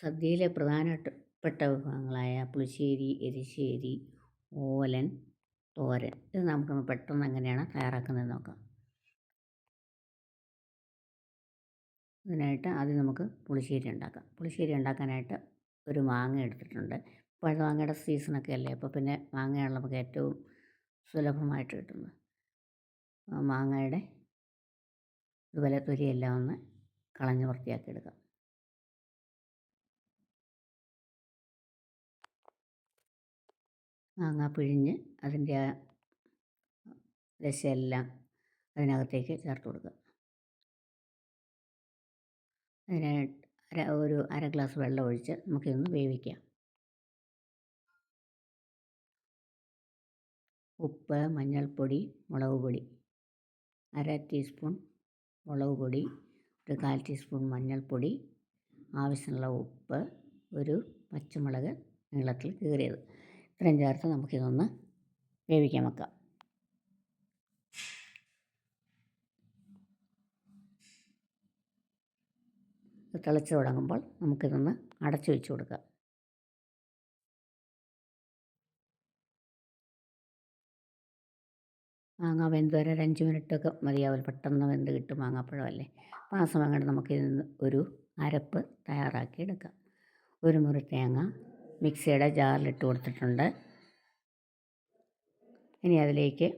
സദ്യയിലെ പ്രധാനപ്പെട്ട വിഭവങ്ങളായ പുളിശ്ശേരി എരിശ്ശേരി ഓലൻ തോരൻ ഇത് നമുക്കൊന്ന് പെട്ടെന്ന് എങ്ങനെയാണ് തയ്യാറാക്കുന്നത് നോക്കാം. ഇതിനായിട്ട് ആദ്യം നമുക്ക് പുളിശ്ശേരി ഉണ്ടാക്കാം. പുളിശ്ശേരി ഉണ്ടാക്കാനായിട്ട് ഒരു മാങ്ങ എടുത്തിട്ടുണ്ട്. പഴ മാങ്ങയുടെ സീസണൊക്കെ അല്ലേ? അപ്പോൾ പിന്നെ മാങ്ങയാണ് നമുക്ക് ഏറ്റവും സുലഭമായിട്ട് കിട്ടുന്നത്. മാങ്ങയുടെ ഇതുപോലെ തൊലിയെല്ലാം ഒന്ന് കളഞ്ഞ് വൃത്തിയാക്കി എടുക്കാം. മാങ്ങ പിഴിഞ്ഞ് അതിന്റെ ആ ദശയെല്ലാം അതിനകത്തേക്ക് ചേർത്ത് കൊടുക്കുക. അതിന് അര ഒരു അര ഗ്ലാസ് വെള്ളം ഒഴിച്ച് നമുക്കിതൊന്ന് വേവിക്കാം. ഉപ്പ് മഞ്ഞൾപ്പൊടി മുളക് പൊടി. അര ടീസ്പൂൺ മുളക് പൊടി ഒരു കാൽ ടീസ്പൂൺ മഞ്ഞൾപ്പൊടി ആവശ്യമുള്ള ഉപ്പ് ഒരു പച്ചമുളക് നീളത്തിൽ കീറിയത്. ഇത്രയും ചേർത്ത് നമുക്കിതൊന്ന് വേവിക്കാൻ വെക്കാം. തിളച്ച് തുടങ്ങുമ്പോൾ നമുക്കിതൊന്ന് അടച്ചു വെച്ച് കൊടുക്കാം. മാങ്ങ വെന്ത് വരെ ഒരു അഞ്ച് മിനിറ്റൊക്കെ മതിയാവില്ല. പെട്ടെന്ന് വെന്ത് കിട്ടും മാങ്ങാപ്പഴമല്ലേ അപ്പോൾ ആ സമയം കൊണ്ട് നമുക്കിതിന് ഒരു അരപ്പ് തയ്യാറാക്കി എടുക്കാം. ഒരു മുറി തേങ്ങ മിക്സിയുടെ ജാറിലിട്ട് കൊടുത്തിട്ടുണ്ട്. ഇനി അതിലേക്ക്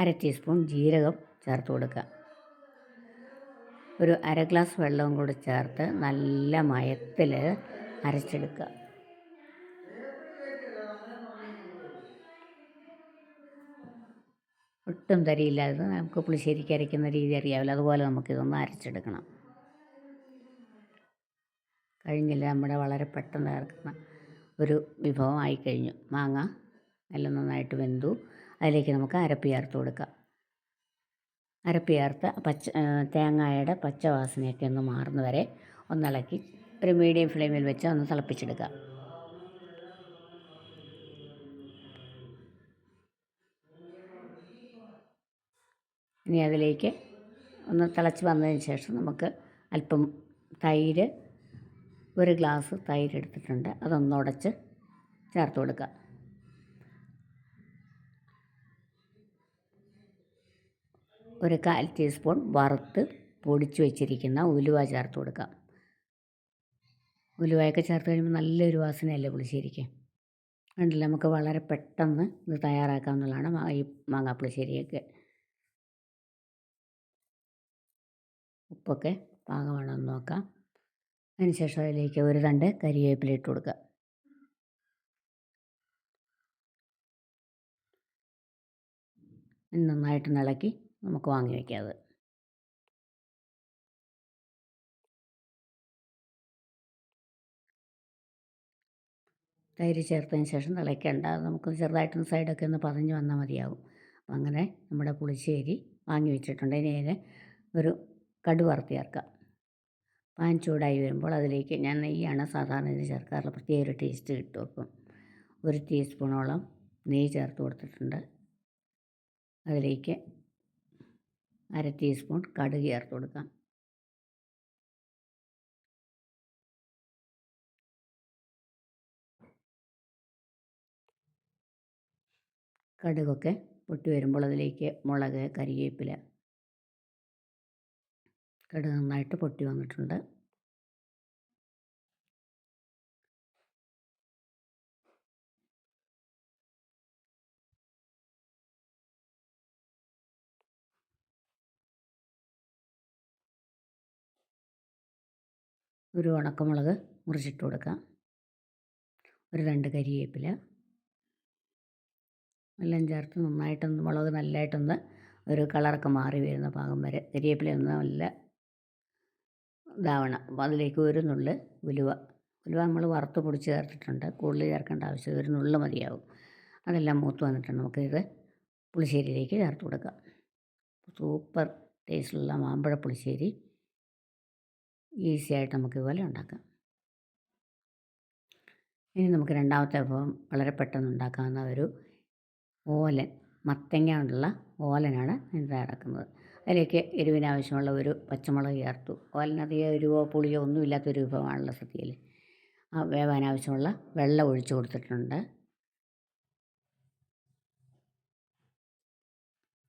അര ടീസ്പൂൺ ജീരകം ചേർത്ത് കൊടുക്കുക. ഒരു അര ഗ്ലാസ് വെള്ളവും കൂടി ചേർത്ത് നല്ല മയത്തിൽ അരച്ചെടുക്കുക. ഒട്ടും തരിയില്ലാതെ നമുക്ക് പുളിശ്ശേരിക്ക് അരയ്ക്കുന്ന രീതി അറിയാവില്ല അതുപോലെ നമുക്കിതൊന്ന് അരച്ചെടുക്കണം. കഴിഞ്ഞില്ല? നമ്മുടെ വളരെ പെട്ടെന്ന് ചേർക്കുന്ന ഒരു വിഭവമായി കഴിഞ്ഞു. മാങ്ങ നല്ല നന്നായിട്ട് വെന്തു. അതിലേക്ക് നമുക്ക് അരപ്പ് ചേർത്ത് കൊടുക്കാം. അരപ്പ് ചേർത്ത് പച്ച തേങ്ങയുടെ പച്ച വാസനയൊക്കെ ഒന്ന് മാറുന്ന വരെ ഒന്നിളക്കി ഒരു മീഡിയം ഫ്ലെയിമിൽ വെച്ച് ഒന്ന് തിളപ്പിച്ചെടുക്കാം. ഇനി അതിലേക്ക് ഒന്ന് തിളച്ച് വന്നതിന് ശേഷം നമുക്ക് അല്പം തൈര് ഒരു ഗ്ലാസ് തൈര് എടുത്തിട്ടുണ്ട്. അതൊന്ന് ഉടച്ച് ചേർത്ത് കൊടുക്കുക. ഒരു കാൽ ടീസ്പൂൺ വറുത്ത് പൊടിച്ചു വെച്ചിരിക്കുന്ന ഉലുവ ചേർത്ത് കൊടുക്കാം ഉലുവയൊക്കെ ചേർത്ത് കഴിയുമ്പോൾ നല്ലൊരു വാസനയല്ലേ പുളിശ്ശേരിക്ക്. കണ്ടില്ല? നമുക്ക് വളരെ പെട്ടെന്ന് ഇത് തയ്യാറാക്കാവുന്നതാണ് ഈ മാങ്ങാപ്പുളിശ്ശേരിയൊക്കെ. ഉപ്പൊക്കെ പാകമാണോ എന്ന് നോക്കാം. അതിനുശേഷം അതിലേക്ക് ഒരു രണ്ട് കരിവേപ്പില ഇട്ട് കൊടുക്കുക. നന്നായിട്ട് ഇളക്കി നമുക്ക് വാങ്ങി വയ്ക്കാം തൈര് ചേർത്തതിന് ശേഷം തിളയ്ക്കേണ്ട. നമുക്ക് ചെറുതായിട്ടൊന്ന് സൈഡൊക്കെ ഒന്ന് പതഞ്ഞ് വന്നാൽ മതിയാവും. അപ്പം അങ്ങനെ നമ്മുടെ പുളിശ്ശേരി വാങ്ങി വെച്ചിട്ടുണ്ട്. ഇനി അതിന് ഒരു കടു വറുത്ത് ചേർക്കാം. പാൻ ചൂടായി വരുമ്പോൾ അതിലേക്ക് ഞാൻ നെയ്യാണ് സാധാരണ ഇത് ചേർക്കാറുള്ളത്. പ്രത്യേക ഒരു ടേസ്റ്റ് കിട്ടും അപ്പം ഒരു ടീസ്പൂണോളം നെയ്യ് ചേർത്ത് കൊടുത്തിട്ടുണ്ട്. അതിലേക്ക് അര ടീസ്പൂൺ കടുക് ചേർത്ത് കൊടുക്കാം. കടുകൊക്കെ പൊട്ടി വരുമ്പോൾ അതിലേക്ക് മുളക് കരിവേപ്പില കടുക് നന്നായിട്ട് പൊട്ടി വന്നിട്ടുണ്ട്. ഒരു ഉണക്കമുളക് മുറിച്ചിട്ട് കൊടുക്കാം. ഒരു രണ്ട് കരിവേപ്പില എല്ലാം ചേർത്ത് നന്നായിട്ടൊന്ന് മുളക് നല്ലതായിട്ടൊന്ന് ഒരു കളറൊക്കെ മാറി വരുന്ന പാകം വരെ. കരിവേപ്പില ഒന്ന് നല്ല ഇതാവണം. അതിലേക്ക് ഒരു നുള്ള് ഉലുവ. ഉലുവ നമ്മൾ വറുത്ത് പൊടിച്ച് ചേർത്തിട്ടുണ്ട്. കൂടുതൽ ചേർക്കേണ്ട ആവശ്യം ഒരു നുള്ള് മതിയാവും. അതെല്ലാം മൂത്ത് വന്നിട്ടുണ്ട്. നമുക്കിത് പുളിശ്ശേരിയിലേക്ക് ചേർത്ത് കൊടുക്കാം. സൂപ്പർ ടേസ്റ്റിലുള്ള മാമ്പഴ പുളിശ്ശേരി. ഈസി ആയിട്ട് നമുക്ക് ഇതുപോലെ ഉണ്ടാക്കാം. ഇനി നമുക്ക് രണ്ടാമത്തെ വിഭവം വളരെ പെട്ടെന്ന് ഉണ്ടാക്കാവുന്ന ഒരു ഓലൻ. മത്തങ്ങ കൊണ്ടുള്ള ഓലനാണ് ഞാൻ തയ്യാറാക്കുന്നത്. അതിലേക്ക് എരിവിനാവശ്യമുള്ള ഒരു പച്ചമുളക് ചേർത്തു. ഓലനധികം എരിവോ പുളിയോ ഒന്നും ഇല്ലാത്തൊരു വിഭവമാണല്ലോ സദ്യയിൽ. ആ വേവാൻ ആവശ്യമുള്ള വെള്ളം ഒഴിച്ചു കൊടുത്തിട്ടുണ്ട്.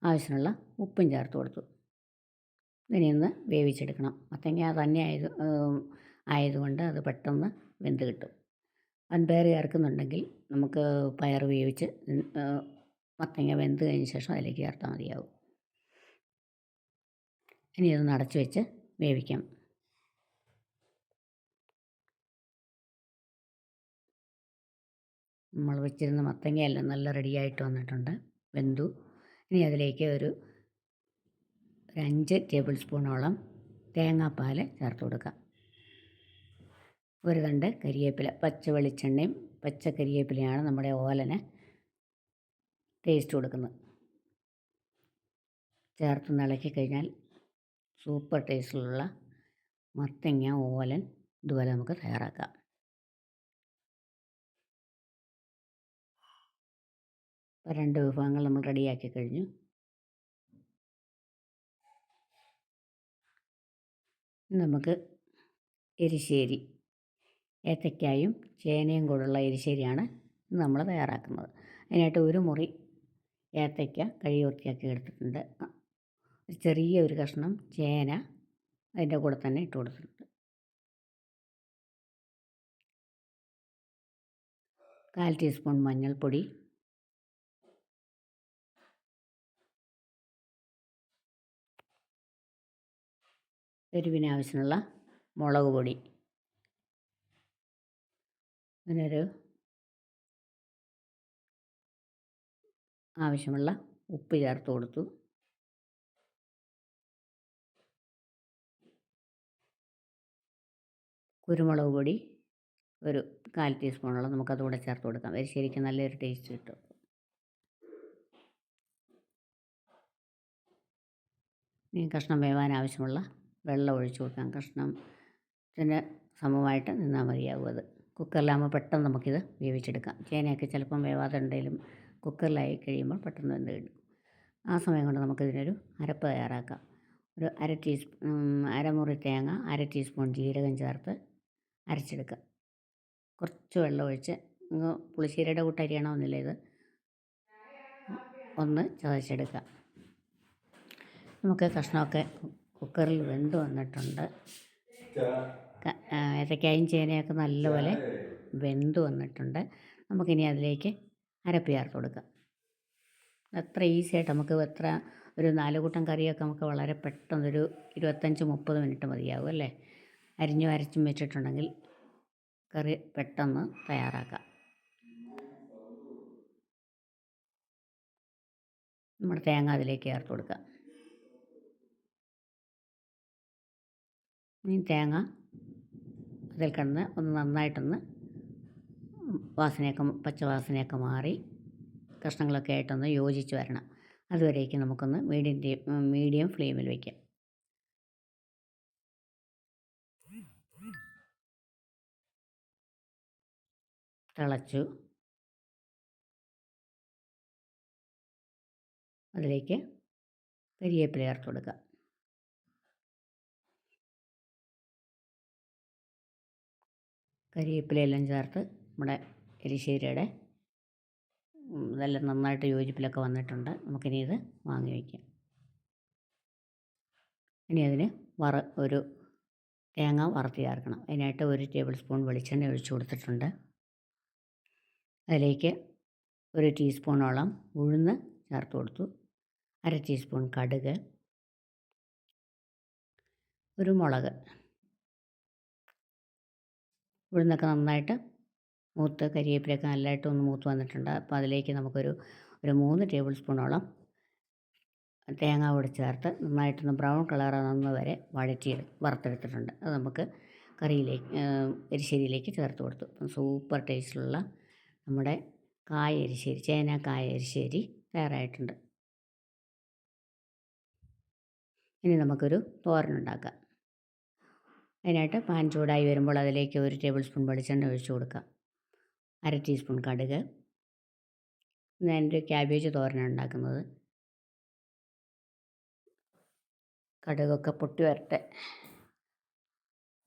ആവശ്യമുള്ള ഉപ്പും ചേർത്ത് കൊടുത്തു. ഇതിനെയൊന്ന് വേവിച്ചെടുക്കണം. മത്തങ്ങ തന്നെ ആയത് ആയതുകൊണ്ട് അത് പെട്ടെന്ന് വെന്ത് കിട്ടും. വൻപയർ ചേർക്കുന്നുണ്ടെങ്കിൽ നമുക്ക് പയർ വേവിച്ച് മത്തങ്ങ വെന്ത് കഴിഞ്ഞ ശേഷം അതിലേക്ക് ചേർത്താൽ മതിയാവും. ഇനി ഇതൊന്ന് അടച്ചു വെച്ച് വേവിക്കാം. നമ്മൾ വെച്ചിരുന്ന മത്തങ്ങയെല്ലാം നല്ല റെഡിയായിട്ട് വന്നിട്ടുണ്ട്. വെന്തു. ഇനി അതിലേക്ക് ഒരു ഒരു അഞ്ച് ടേബിൾ സ്പൂണോളം തേങ്ങാപ്പാൽ ചേർത്ത് കൊടുക്കാം. ഒരു തണ്ട് കരിയേപ്പില പച്ച വെളിച്ചെണ്ണയും പച്ച കരിയേപ്പിലയാണ് നമ്മുടെ ഓലനെ ടേസ്റ്റ് കൊടുക്കുന്നത്. ചേർത്ത് ഇളക്കി കഴിഞ്ഞാൽ സൂപ്പർ ടേസ്റ്റിലുള്ള മത്തങ്ങ ഓലൻ ഇതുപോലെ നമുക്ക് തയ്യാറാക്കാം. രണ്ട് വിഭവങ്ങൾ നമ്മൾ റെഡിയാക്കി കഴിഞ്ഞു. നമുക്ക് എരിശ്ശേരി ഏത്തയ്ക്കായും ചേനയും കൂടെയുള്ള എരിശ്ശേരിയാണ് നമ്മൾ തയ്യാറാക്കുന്നത്. അതിനായിട്ട് ഒരു മുറി ഏത്തയ്ക്ക കഴുകി വൃത്തിയാക്കി എടുത്തിട്ടുണ്ട്. ചെറിയ ഒരു കഷ്ണം ചേന അതിന്റെ കൂടെ തന്നെ ഇട്ട് കൊടുത്തിട്ടുണ്ട്. കാൽ ടീസ്പൂൺ മഞ്ഞൾപ്പൊടി. എരിവിനാവശ്യമുള്ള മുളക് പൊടി. അങ്ങനൊരു ആവശ്യമുള്ള ഉപ്പ് ചേർത്ത് കൊടുത്തു. കുരുമുളക് പൊടി ഒരു കാൽ ടീസ്പൂണോളം നമുക്കതുകൂടെ ചേർത്ത് കൊടുക്കാം അത് ശരിക്കും നല്ലൊരു ടേസ്റ്റ് കിട്ടും. ഈ കഷ്ണം വേവാൻ ആവശ്യമുള്ള വെള്ളം ഒഴിച്ചു കൊടുക്കാം. കഷ്ണത്തിന് സമമായിട്ട് നിന്നാൽ മതിയാവും അത്. കുക്കറിലാകുമ്പോൾ പെട്ടെന്ന് നമുക്കിത് വേവിച്ചെടുക്കാം. ചേനയൊക്കെ ചിലപ്പം വേവാതെ ഉണ്ടെങ്കിലും കുക്കറിലായി കഴിയുമ്പോൾ പെട്ടെന്ന് വെന്ത് കിട്ടും. ആ സമയം കൊണ്ട് നമുക്കിതിനൊരു അരപ്പ് തയ്യാറാക്കാം. ഒരു അര ടീസ്പൂൺ അരമുറി തേങ്ങ അര ടീസ്പൂൺ ജീരകം ചേർത്ത് അരച്ചെടുക്കുക. കുറച്ച് വെള്ളം ഒഴിച്ച് പുളിശ്ശേരിയുടെ കൂട്ട് അരിയണമെന്നില്ല ഇത് ഒന്ന് ചതച്ചെടുക്കുക. നമുക്ക് കഷ്ണമൊക്കെ കുക്കറിൽ വെന്ത് വന്നിട്ടുണ്ട്. ഏത്തക്കായും ചേനയൊക്കെ നല്ലപോലെ വെന്ത് വന്നിട്ടുണ്ട്. നമുക്കിനി അതിലേക്ക് അരപ്പ് ചേർത്ത് കൊടുക്കാം. അത്ര ഈസി ആയിട്ട് നമുക്ക് എത്ര ഒരു നാല് കൂട്ടം കറിയൊക്കെ നമുക്ക് വളരെ പെട്ടെന്നൊരു ഇരുപത്തഞ്ച് മുപ്പത് മിനിറ്റ് മതിയാവും അല്ലേ? അരിഞ്ഞും അരച്ചും വെച്ചിട്ടുണ്ടെങ്കിൽ കറി പെട്ടെന്ന് തയ്യാറാക്കാം. നമ്മുടെ തേങ്ങ അതിലേക്ക് ചേർത്ത് കൊടുക്കാം ഈ തേങ്ങ അതിൽ കിടന്ന് ഒന്ന് നന്നായിട്ടൊന്ന് വാസനയൊക്കെ പച്ചവാസനയൊക്കെ മാറി കഷ്ണങ്ങളൊക്കെ ആയിട്ടൊന്ന് യോജിച്ച് വരണം. അതുവരേക്ക് നമുക്കൊന്ന് മീഡിയം മീഡിയം ഫ്ലെയിമിൽ വയ്ക്കാം തിളച്ചു. അതിലേക്ക് കരിയേപ്പില ചേർത്ത് കൊടുക്കുക. കരിവേപ്പിലയെല്ലാം ചേർത്ത് നമ്മുടെ എരിശ്ശേരിയുടെ ഇതെല്ലാം നന്നായിട്ട് യോജിപ്പിലൊക്കെ വന്നിട്ടുണ്ട്. നമുക്കിനി ഇത് വാങ്ങി വയ്ക്കാം. ഇനി അതിന് വറ ഒരു തേങ്ങ വറുത്ത് ചേർക്കണം. അതിനായിട്ട് ഒരു ടേബിൾ സ്പൂൺ വെളിച്ചെണ്ണ ഒഴിച്ച് കൊടുത്തിട്ടുണ്ട്. അതിലേക്ക് ഒരു ടീസ്പൂണോളം ഉഴുന്ന് ചേർത്ത് കൊടുത്തു. അര ടീസ്പൂൺ കടുക്. ഒരു മുളക്. ഉഴുന്നൊക്കെ നന്നായിട്ട് മൂത്ത് കരിവേപ്പിലൊക്കെ നല്ലതായിട്ട് ഒന്ന് മൂത്ത് വന്നിട്ടുണ്ട്. അപ്പോൾ അതിലേക്ക് നമുക്കൊരു ഒരു മൂന്ന് ടേബിൾ സ്പൂണോളം തേങ്ങ കൂടി ചേർത്ത് നന്നായിട്ടൊന്ന് ബ്രൗൺ കളർ നന്ന് വരെ വഴറ്റി വറുത്തെടുത്തിട്ടുണ്ട്. അത് നമുക്ക് കറിയിലേക്ക് എരിശ്ശേരിയിലേക്ക് ചേർത്ത് കൊടുത്തു. സൂപ്പർ ടേസ്റ്റിലുള്ള നമ്മുടെ കായ എരിശ്ശേരി ചേന കായ എരിശ്ശേരി തയ്യാറായിട്ടുണ്ട്. ഇനി നമുക്കൊരു തോരൻ ഉണ്ടാക്കാം. അതിനായിട്ട് പാൻ ചൂടായി വരുമ്പോൾ അതിലേക്ക് ഒരു ടേബിൾ സ്പൂൺ വെളിച്ചെണ്ണ ഒഴിച്ചു കൊടുക്കാം. അര ടീസ്പൂൺ കടുക്. ഞാനൊരു ക്യാബേജ് തോരനാണ് ഉണ്ടാക്കുന്നത്. കടുകൊക്കെ പൊട്ടി വരട്ടെ.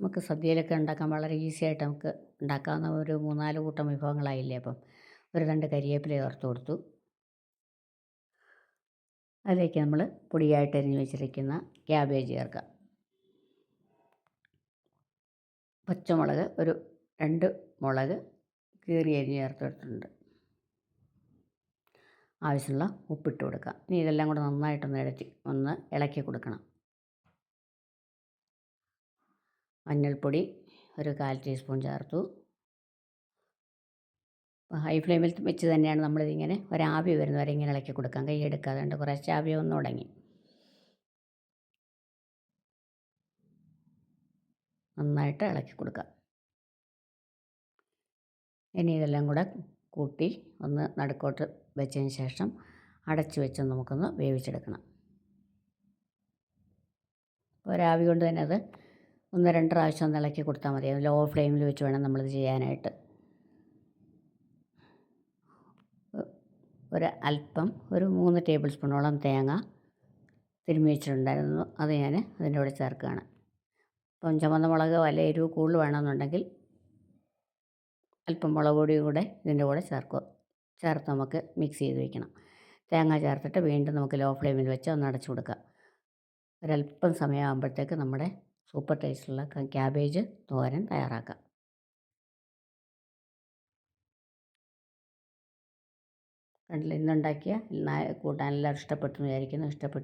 നമുക്ക് സദ്യയിലൊക്കെ ഉണ്ടാക്കാൻ വളരെ ഈസി ആയിട്ട് നമുക്ക് ഉണ്ടാക്കാവുന്ന ഒരു മൂന്നാൽ കൂട്ടം വിഭവങ്ങളായില്ലേ അപ്പം. ഒരു രണ്ട് കരിയേപ്പില ചേർത്ത് കൊടുത്തു. അതിലേക്ക് നമ്മൾ പൊടിയായിട്ട് അരിഞ്ഞ് വെച്ചിരിക്കുന്ന ക്യാബേജ് ചേർക്കാം പച്ചമുളക് ഒരു രണ്ട് മുളക് കീറി അരിഞ്ഞ് ചേർത്തിട്ടുണ്ട് ആവശ്യമുള്ള ഉപ്പിട്ട് കൊടുക്കാം ഇനി ഇതെല്ലാം കൂടെ നന്നായിട്ടൊന്ന് ഇടച്ച് ഒന്ന് ഇളക്കി കൊടുക്കണം. മഞ്ഞൾപ്പൊടി ഒരു കാൽ ടീസ്പൂൺ ചേർത്തു. ഹൈ ഫ്ലെയിമിൽ വെച്ച് തന്നെയാണ് നമ്മളിതിങ്ങനെ ഒരാവി വരുന്ന വരെ ഇങ്ങനെ ഇളക്കി കൊടുക്കാം. കൈ എടുക്കാതെ ഉണ്ട് കുറച്ച് ആവി ഒന്ന് തുടങ്ങി. നന്നായിട്ട് ഇളക്കി കൊടുക്കാം. ഇനി ഇതെല്ലാം കൂടെ കൂട്ടി ഒന്ന് നടുക്കോട്ട് വെച്ചതിന് ശേഷം അടച്ചു വെച്ച് നമുക്കൊന്ന് വേവിച്ചെടുക്കണം. ഒരാവി കൊണ്ട് തന്നെ അത് ഒന്ന് രണ്ട് പ്രാവശ്യം ഒന്ന് ഇളക്കി കൊടുത്താൽ മതി. ലോ ഫ്ലെയിമിൽ വെച്ച് വേണം നമ്മളിത് ചെയ്യാനായിട്ട്. ഒരു അല്പം ഒരു മൂന്ന് ടേബിൾ സ്പൂണോളം തേങ്ങ തിരുമ്മി വെച്ചിട്ടുണ്ടായിരുന്നു. അത് ഞാൻ അതിന്റെ കൂടെ ചേർക്കുകയാണ്. അപ്പം ചുമന്ന മുളക് വല്ല എരിവ് കൂടുതൽ വേണമെന്നുണ്ടെങ്കിൽ അല്പം മുളക് പൊടിയും കൂടെ ഇതിന്റെ കൂടെ ചേർക്കുക ചേർത്ത് നമുക്ക് മിക്സ് ചെയ്ത് വയ്ക്കണം തേങ്ങ ചേർത്തിട്ട് വീണ്ടും നമുക്ക് ലോ ഫ്ലെയിമിൽ വെച്ച് ഒന്ന് അടച്ചു കൊടുക്കുക. ഒരല്പം സമയമാകുമ്പോഴത്തേക്ക് നമ്മുടെ സൂപ്പർ ടേസ്റ്റുള്ള ക്യാബേജ് തോരൻ തയ്യാറാക്കാം. കണ്ടില്ല ഇന്നുണ്ടാക്കിയ കൂട്ടാൻ എല്ലാവരും ഇഷ്ടപ്പെട്ടു വിചാരിക്കുന്നു. ഇഷ്ടപ്പെട്ടു